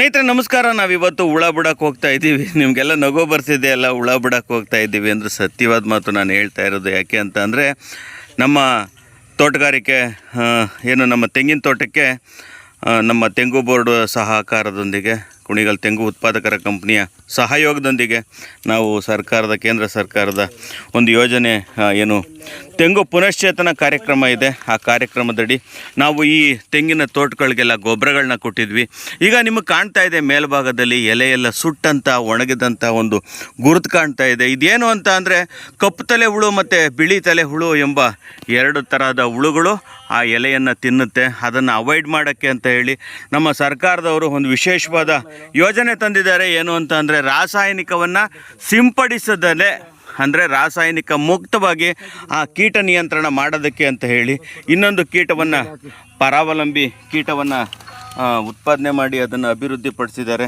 ಸ್ನೇಹಿತರೆ, ನಮಸ್ಕಾರ. ನಾವಿವತ್ತು ಹುಳ ಬಿಡಕ್ಕೆ ಹೋಗ್ತಾ ಇದ್ದೀವಿ. ನಿಮಗೆಲ್ಲ ನಗು ಬರ್ತಿದ್ದೆ ಅಲ್ಲ ಹುಳ ಬಿಡಕ್ಕೆ ಹೋಗ್ತಾ ಇದ್ದೀವಿ ಅಂದರೆ ಸತ್ಯವಾದ ಮಾತು ನಾನು ಹೇಳ್ತಾ ಇರೋದು ಯಾಕೆ ಅಂತ ಅಂದರೆ, ನಮ್ಮ ತೋಟಗಾರಿಕೆ ಏನು ನಮ್ಮ ತೆಂಗಿನ ತೋಟಕ್ಕೆ ನಮ್ಮ ತೆಂಗು ಬೋರ್ಡ್ ಸಹಕಾರದೊಂದಿಗೆ, ಕುಣಿಗಲ್ ತೆಂಗು ಉತ್ಪಾದಕರ ಕಂಪ್ನಿಯ ಸಹಯೋಗದೊಂದಿಗೆ ನಾವು ಸರ್ಕಾರದ, ಕೇಂದ್ರ ಸರ್ಕಾರದ ಒಂದು ಯೋಜನೆ ಏನು ತೆಂಗು ಪುನಶ್ಚೇತನ ಕಾರ್ಯಕ್ರಮ ಇದೆ. ಆ ಕಾರ್ಯಕ್ರಮದಡಿ ನಾವು ಈ ತೆಂಗಿನ ತೋಟಗಳಿಗೆಲ್ಲ ಗೊಬ್ಬರಗಳನ್ನ ಕೊಟ್ಟಿದ್ವಿ. ಈಗ ನಿಮಗೆ ಕಾಣ್ತಾ ಇದೆ ಮೇಲ್ಭಾಗದಲ್ಲಿ ಎಲೆಯೆಲ್ಲ ಸುಟ್ಟಂತ ಒಣಗಿದಂಥ ಒಂದು ಗುರುತು ಕಾಣ್ತಾ ಇದೆ. ಇದೇನು ಅಂತ ಅಂದರೆ ಕಪ್ಪು ತಲೆ ಹುಳು ಮತ್ತು ಬಿಳಿ ತಲೆ ಹುಳು ಎಂಬ ಎರಡು ಥರದ ಹುಳುಗಳು ಆ ಎಲೆಯನ್ನು ತಿನ್ನುತ್ತೆ. ಅದನ್ನು ಅವಾಯ್ಡ್ ಮಾಡೋಕ್ಕೆ ಅಂತ ಹೇಳಿ ನಮ್ಮ ಸರ್ಕಾರದವರು ಒಂದು ವಿಶೇಷವಾದ ಯೋಜನೆ ತಂದಿದ್ದಾರೆ. ಏನು ಅಂತ ಅಂದರೆ ರಾಸಾಯನಿಕವನ್ನು ಸಿಂಪಡಿಸದಲೇ ಅಂದರೆ ರಾಸಾಯನಿಕ ಮುಕ್ತವಾಗಿ ಆ ಕೀಟ ನಿಯಂತ್ರಣ ಮಾಡೋದಕ್ಕೆ ಅಂತ ಹೇಳಿ ಇನ್ನೊಂದು ಕೀಟವನ್ನು ಪರಾವಲಂಬಿ ಕೀಟವನ್ನು ಉತ್ಪಾದನೆ ಮಾಡಿ ಅದನ್ನು ಅಭಿವೃದ್ಧಿಪಡಿಸಿದ್ದಾರೆ.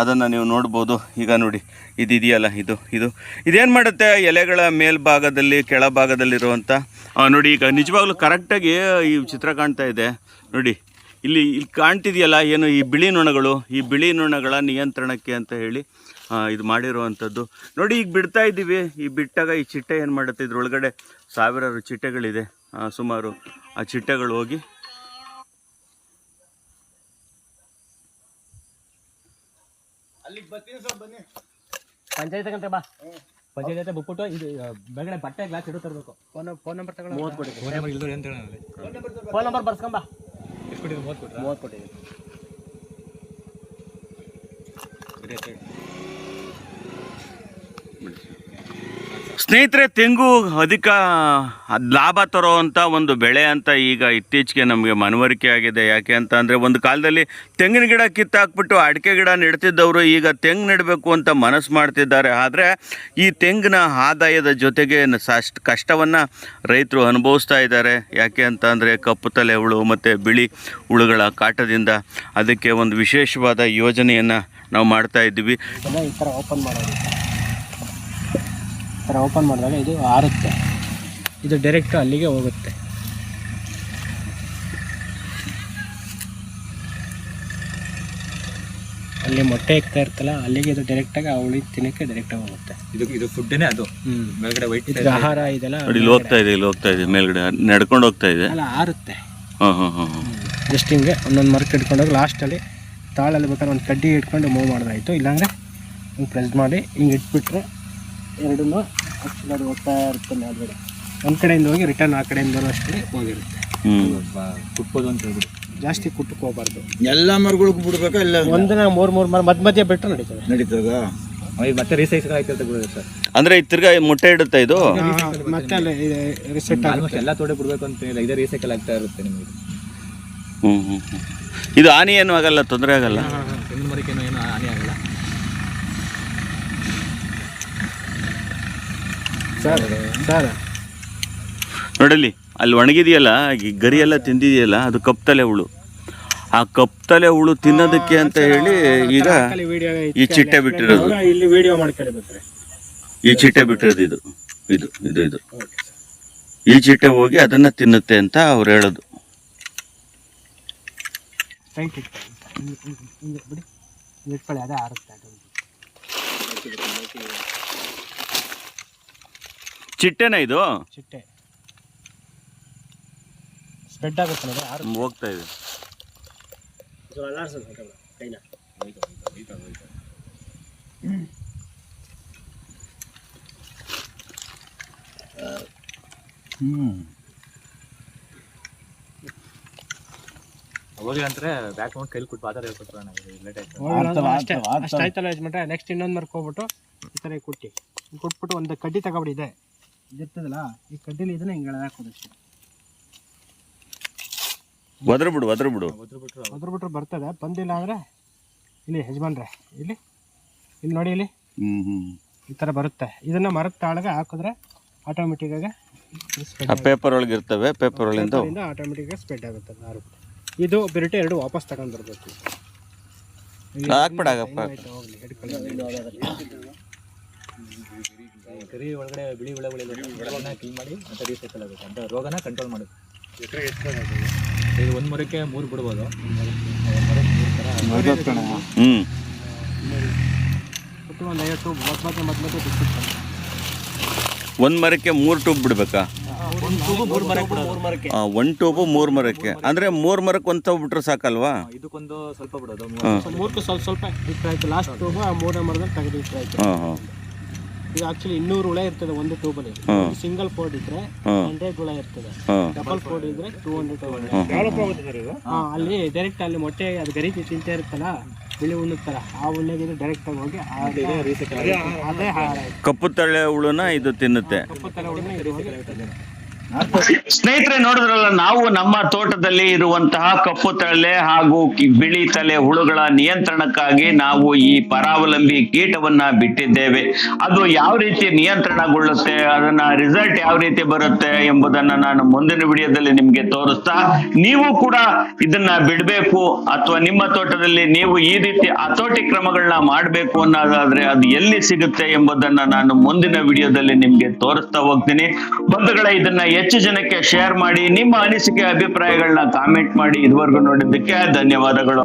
ಅದನ್ನು ನೀವು ನೋಡ್ಬೋದು. ಈಗ ನೋಡಿ ಇದು ಇದು ಇದು. ಇದೇನು ಮಾಡುತ್ತೆ? ಎಲೆಗಳ ಮೇಲ್ಭಾಗದಲ್ಲಿ ಕೆಳಭಾಗದಲ್ಲಿರುವಂಥ ನೋಡಿ ಈಗ ನಿಜವಾಗ್ಲೂ ಕರೆಕ್ಟಾಗಿ ಈ ಚಿತ್ರ ಕಾಣ್ತಾ ಇದೆ. ನೋಡಿ, ಇಲ್ಲಿ ಇಲ್ಲಿ ಕಾಣ್ತಿದೆಯಲ್ಲ ಏನು ಈ ಬಿಳಿ ನೊಣಗಳು, ಈ ಬಿಳಿ ನೊಣಗಳ ನಿಯಂತ್ರಣಕ್ಕೆ ಅಂತ ಹೇಳಿ. ಇದು ಮಾಡಿರುವಂಥದ್ದು. ನೋಡಿ ಈಗ ಬಿಡ್ತಾ ಇದ್ದೀವಿ. ಈ ಬಿಟ್ಟಾಗ ಈ ಚಿಟ್ಟೆ ಏನು ಮಾಡುತ್ತೆ? ಇದ್ರೊಳಗಡೆ ಸಾವಿರಾರು ಚಿಟ್ಟೆಗಳಿದೆ. ಸುಮಾರು ಆ ಚಿಟ್ಟೆಗಳು ಹೋಗಿ. ಪಂಚಾಯತ್ ಬಾ. ಪಂಚಾಯತ್ ಹತ್ರ ಬಿಟ್ಬಿಟ್ಟು ಇದು ಬೆಳಗಡೆ ಬಟ್ಟೆ ಗ್ಲಾಸ್ ಇಡು ತರಬೇಕು. ಫೋನ್ ಫೋನ್ ನಂಬರ್ ತಗೊಂಡು ಮೂವತ್ತು ಕೊಡಿ ಫೋನ್ ನಂಬರ್ ಇಲ್ದವ್ರು ಅಂತ ಹೇಳಿ ಫೋನ್ ನಂಬರ್ ಬರ್ಸ್ಕೊಂಬ. ಎಷ್ಟು ಕೊಟ್ಟಿದ್ದು ಮೂವತ್ತು ಕೊಟ್ಟು ಮೂವತ್ತು ಕೊಟ್ಟಿದ್ದೀನಿ. ಸ್ನೇಹಿತರೆ, ತೆಂಗು ಅಧಿಕ ಲಾಭ ತರೋವಂಥ ಒಂದು ಬೆಳೆ ಅಂತ ಈಗ ಇತ್ತೀಚೆಗೆ ನಮಗೆ ಮನವರಿಕೆ ಆಗಿದೆ. ಯಾಕೆ ಅಂತ ಅಂದರೆ, ಒಂದು ಕಾಲದಲ್ಲಿ ತೆಂಗಿನ ಗಿಡ ಕಿತ್ತಾಕ್ಬಿಟ್ಟು ಅಡಿಕೆ ಗಿಡ ನೆಡ್ತಿದ್ದವರು ಈಗ ತೆಂಗು ನೆಡಬೇಕು ಅಂತ ಮನಸ್ಸು ಮಾಡ್ತಿದ್ದಾರೆ. ಆದರೆ, ಈ ತೆಂಗಿನ ಆದಾಯದ ಜೊತೆಗೆ ಅಷ್ಟು ಕಷ್ಟವನ್ನು ರೈತರು ಅನುಭವಿಸ್ತಾ ಇದ್ದಾರೆ. ಯಾಕೆ ಅಂತ ಅಂದರೆ, ಕಪ್ಪು ತಲೆ ಹುಳು ಮತ್ತು ಬಿಳಿ ಹುಳುಗಳ ಕಾಟದಿಂದ ಅದಕ್ಕೆ ಒಂದು ವಿಶೇಷವಾದ ಯೋಜನೆಯನ್ನು ನಾವು ಮಾಡ್ತಾ ಇದ್ದೀವಿ. ಓಪನ್ ಮಾಡೋದು. ಥರ ಓಪನ್ ಮಾಡಿದಾಗ ಇದು ಆರುತ್ತೆ. ಇದು ಡೈರೆಕ್ಟ್ ಅಲ್ಲಿಗೆ ಹೋಗುತ್ತೆ. ಅಲ್ಲಿ ಮೊಟ್ಟೆ ಇಕ್ತಾ ಇರ್ತಲ್ಲ ಅಲ್ಲಿಗೆ ಇದು ಡೈರೆಕ್ಟಾಗಿ ಅವಳಿ ತಿನ್ನಕ್ಕೆ ಡೈರೆಕ್ಟಾಗಿ ಹೋಗುತ್ತೆ. ಇದು ಇದು ಫುಡ್ಡೇ ಅದು. ಹ್ಞೂ ಮೇಲ್ಗಡೆ ವೈಟ್ ಇದು ಆಹಾರ ಇದೆಲ್ಲ ನೋಡಿ ಇಲ್ಲಿ ಹೋಗ್ತಾ ಇದೆ ಇಲ್ಲಿ ಹೋಗ್ತಾ ಇದೆ ಮೇಲ್ಗಡೆ ನಡ್ಕೊಂಡು ಹೋಗ್ತಾ ಇದೆ. ಅಲ್ಲ ಆರುತ್ತೆ. ಹಾಂ ಹಾಂ ಹಾಂ ಹಾಂ ಜಸ್ಟ್ ಹಿಂಗೆ ಒಂದೊಂದು ಮರಕ್ಕೆ ಇಟ್ಕೊಂಡೋಗಿ ಲಾಸ್ಟಲ್ಲಿ ತಾಳಲ್ಲಿ ಬೇಕಾದ್ರೆ ಒಂದು ಕಡ್ಡಿ ಇಟ್ಕೊಂಡು ಮೂವ್ ಮಾಡೋದಾಯಿತು. ಇಲ್ಲಾಂದರೆ ಹಿಂಗೆ ಪ್ರೆಸ್ ಮಾಡಿ ಹಿಂಗೆ ಇಟ್ಬಿಟ್ರೆ ಎರಡನ್ನೂ ಆ್ಯಕ್ಚುಲಿ ಅದು ಹೋಗ್ತಾ ಇರುತ್ತೆ ಮೇಲ್ಗಡೆ ಒಂದು ಕಡೆಯಿಂದ ಹೋಗಿ ರಿಟರ್ನ್ ಆ ಕಡೆಯಿಂದ ಬರೋ ಅಷ್ಟೇ ಹೋಗಿರುತ್ತೆ. ಹ್ಞೂ ಕುಟ್ಬೋದು ಅಂತ ಹೇಳ್ಬಿಟ್ಟು ಜಾಸ್ತಿ ಕುಟ್ಟಕ್ಕೆ ಹೋಗ್ಬಾರ್ದು. ಎಲ್ಲ ಮರಗಳಿಗೂ ಬಿಡ್ಬೇಕಾ ಇಲ್ಲ? ಒಂದಿನ ಮೂರು ಮೂರು ಮರ ಮಧ್ಯ ಮಧ್ಯ ಬಿಟ್ಟರೆ ನಡೀತದೆ. ನಡೀತದ? ಮತ್ತೆ ರೀಸೈಕಲ್ ಆಯ್ತು ಅಂತ ಬಿಡೋದು ಸರ್. ಅಂದರೆ ಈ ತಿರ್ಗಾ ಮೊಟ್ಟೆ ಇಡುತ್ತೆ ಇದು? ಮತ್ತೆ ಅಲ್ಲಿ ರಿಸೆಟ್ ಆಲ್ಮೋಸ್ಟ್ ಎಲ್ಲ ತೋಡೆ ಬಿಡ್ಬೇಕು ಅಂತ ಇಲ್ಲ ಇದೇ ರೀಸೈಕಲ್ ಆಗ್ತಾ ಇರುತ್ತೆ ನಿಮಗೆ. ಹ್ಮ್ ಹ್ಮ್ ಹ್ಞೂ ಇದು ಹಾನಿ ಏನು ಆಗಲ್ಲ ತೊಂದರೆ ಆಗಲ್ಲ? ಏನು ಹಾನಿ ಆಗಲ್ಲ. ಸರ್ ಸರ್ ನೋಡಲಿ ಅಲ್ಲಿ ಒಣಗಿದೆಯಲ್ಲ ಈ ಗರಿ ಎಲ್ಲ ತಿಂದಿದೆಯಲ್ಲ ಅದು ಕಪ್ತಲೆ ಹುಳು. ಆ ಕಪ್ತಲೆ ಹುಳು ತಿನ್ನೋದಕ್ಕೆ ಅಂತ ಹೇಳಿ ಈಗ ಈ ಚಿಟ್ಟೆ ಬಿಟ್ಟಿರೋದು. ಇಲ್ಲಿ ವಿಡಿಯೋ ಮಾಡ್ಕೊಳ್ಳಿ ಈ ಚಿಟ್ಟೆ ಬಿಟ್ಟಿರೋದು ಇದು ಇದು ಇದು ಇದು. ಈ ಚಿಟ್ಟೆ ಹೋಗಿ ಅದನ್ನ ತಿನ್ನುತ್ತೆ ಅಂತ ಅವ್ರು ಹೇಳೋದು. ಸ್ಟ್ರೈಟ್ ಇಟ್ಕೊಳ್ಳಿ ಹಿಂಗೆ ಹಿಂಗೆ ಹಿಂಗೆ ಬಿಡಿ ಹಿಂಗೆ ಇಟ್ಕೊಳ್ಳಿ ಅದೇ ಆರುತ್ತೆ ಅದು ಚಿಟ್ಟೆನ ಇದು? ಚಿಟ್ಟೆ. ಸ್ಪ್ರೆಡ್ ಆಗುತ್ತೆ ಆರು ಹೋಗ್ತಾ ಇದೆ. ಅಲ್ಲಾಡ್ಸೋದು ಕೈನ. ಅವಾಗ ಅಂದ್ರೆ ಬ್ಯಾಕ್ ಮಾಡಿ ಕೈಲಿ ಕೊಟ್ಟು ಆಧಾರ ಹೇಳ್ಕೊಟ್ರೆ ನೆಕ್ಸ್ಟ್ ಇನ್ನೊಂದು ಮರ್ಕೊಬಿಟ್ಟು ಹೋಗ್ಬಿಟ್ಟು ಈ ತರ ಕೊಟ್ಟಿ. ಹಿಂಗ್ ಕೊಟ್ಬಿಟ್ಟು ಒಂದು ಕಡ್ಡಿ ತಗೊಬಿಡಿ ಇದೆ. ಇದಿರ್ತದಲ್ಲ ಈ ಕಡ್ಡಿಲಿ ಇದನ್ನ ಹಿಂಗೆ ಹಾಕೋದು ಅಷ್ಟೇ. ಒದ್ರ ಬಿಡು ಒದ್ರ ಬಿಡು. ಒದ್ರ ಬಿಟ್ರು ಬರ್ತದೆ ಬಂದಿಲ್ಲ ಅಂದರೆ ಇಲ್ಲಿ ಯಜಮಾನ್ರೆ ಇಲ್ಲಿ ಇಲ್ಲಿ ನೋಡಿ ಇಲ್ಲಿ. ಈ ಥರ ಬರುತ್ತೆ. ಇದನ್ನು ಮರದ ತಾಳಗೆ ಹಾಕಿದ್ರೆ ಆಟೋಮೆಟಿಕ್ಕಾಗಿ ಆ ಪೇಪರ್ ಒಳಗೆ ಇರ್ತವೆ ಪೇಪರ್ ಒಳಗಿಂದ ಆಟೋಮೆಟಿಕ್ಕಾಗಿ ಸ್ಪ್ರೆಡ್ ಆಗುತ್ತೆ ನಾರು. ಇದು ಬಿರಿಟೆ ಎರಡು ವಾಪಸ್ ತಗೊಂಡು ಬರಬೇಕು. ಕರಿ ಒಳಗಡೆ ಬಿಳಿ ಹುಳಗಳಿಲ್ಲ ಕ್ಲೀನ್ ಮಾಡಿ ಮತ್ತೆ ರೀಸೈಕಲ್ ಆಗುತ್ತೆ. ಅಂತ ರೋಗನ ಕಂಟ್ರೋಲ್ ಮಾಡೋದು ಇದು ಒಂದು ಮರಕ್ಕೆ ಮೂರು ಬಿಡ್ಬೋದು. ಒಂದ್ ಮರಕ್ಕೆ ಮೂರ್ ಹ್ಞೂ ಒಂದು ಮರಕ್ಕೆ ಟೂಬ್ ಬಿಡ್ಬೇಕಾ? ಮೂರು ಮರಕ್ಕೆ ಮೂರ್ ಒಂದು ಟೂಬು ಮೂರು ಮರಕ್ಕೆ. ಅಂದ್ರೆ ಮೂರ್ ಮರಕ್ಕೆ ಒಂದ್ ಟೂಬ್ ಬಿಟ್ರೆ ಸಾಕಲ್ವಾ? ಇದಕ್ಕೊಂದು ಸ್ವಲ್ಪ ಬಿಡೋದು. ಮೂರಕ್ಕೆ ಸ್ವಲ್ಪ ಸ್ವಲ್ಪ ಲಾಸ್ಟ್ ಟೂಬ್ ಆ ಮೂರನೇ ಮರದಲ್ಲಿ ತೆಗೆದು ಇಟ್ಟಾಯ್ತು ಹಾಂ ಹಾಂ. ಇದು ಆಕ್ಚುಲಿ ಇನ್ನೂರು ಹುಳ ಇರ್ತದೆ ಒಂದು ಟ್ಯೂಬಲ್ಲಿ ಸಿಂಗಲ್ ಫೋರ್ಡ್ ಇದ್ರೆ ಹಂಡ್ರೆಡ್ ಹುಳ ಇರ್ತದೆ. ಡಬಲ್ ಫೋರ್ಡ್ ಇದ್ರೆ ಟೂ ಹಂಡ್ರೆಡ್ ಅಲ್ಲಿ ಡೈರೆಕ್ಟ್ ಅಲ್ಲಿ ಮೊಟ್ಟೆ ಅದು ಗರಿ ತಿಂತಾ ಇರುತ್ತಲ್ಲ ಬಿಳಿ ಉಣ್ಣುತ್ತಲ್ಲ ಆ ಉಣ್ಣೆಗೆ ಡೈರೆಕ್ಟ್ ಆಗಿ ಹೋಗಿ ಕಪ್ಪು ತಳೆ ಹುಳುನ ಇದು ತಿನ್ನುತ್ತೆ. ಕಪ್ಪು ತಳೆ ಉಣ್ಣೆ ಇದು ಹೋಗಿ ಸ್ನೇಹಿತರೆ, ನೋಡಿದ್ರಲ್ಲ, ನಾವು ನಮ್ಮ ತೋಟದಲ್ಲಿ ಇರುವಂತಹ ಕಪ್ಪು ತಳೆ ಹಾಗೂ ಬಿಳಿ ತಲೆ ಹುಳುಗಳ ನಿಯಂತ್ರಣಕ್ಕಾಗಿ ನಾವು ಈ ಪರಾವಲಂಬಿ ಕೀಟವನ್ನ ಬಿಟ್ಟಿದ್ದೇವೆ. ಅದು ಯಾವ ರೀತಿ ನಿಯಂತ್ರಣಗೊಳ್ಳುತ್ತೆ, ಅದನ್ನ ರಿಸಲ್ಟ್ ಯಾವ ರೀತಿ ಬರುತ್ತೆ ಎಂಬುದನ್ನ ನಾನು ಮುಂದಿನ ವಿಡಿಯೋದಲ್ಲಿ ನಿಮ್ಗೆ ತೋರಿಸ್ತಾ, ನೀವು ಕೂಡ ಇದನ್ನ ಬಿಡಬೇಕು, ಅಥವಾ ನಿಮ್ಮ ತೋಟದಲ್ಲಿ ನೀವು ಈ ರೀತಿ ಹತೋಟಿ ಕ್ರಮಗಳನ್ನ ಮಾಡಬೇಕು ಅನ್ನೋದಾದ್ರೆ ಅದು ಎಲ್ಲಿ ಸಿಗುತ್ತೆ ಎಂಬುದನ್ನ ನಾನು ಮುಂದಿನ ವಿಡಿಯೋದಲ್ಲಿ ನಿಮ್ಗೆ ತೋರಿಸ್ತಾ ಹೋಗ್ತೀನಿ. ಬಂಧುಗಳ, ಇದನ್ನ ಹೆಚ್ಚು ಜನಕ್ಕೆ ಶೇರ್ ಮಾಡಿ ನಿಮ್ಮ ಅನಿಸಿಕೆ ಅಭಿಪ್ರಾಯಗಳನ್ನ ಕಾಮೆಂಟ್ ಮಾಡಿ ಇದುವರೆಗೂ ನೋಡಿದ್ದಕ್ಕೆ ಧನ್ಯವಾದಗಳು.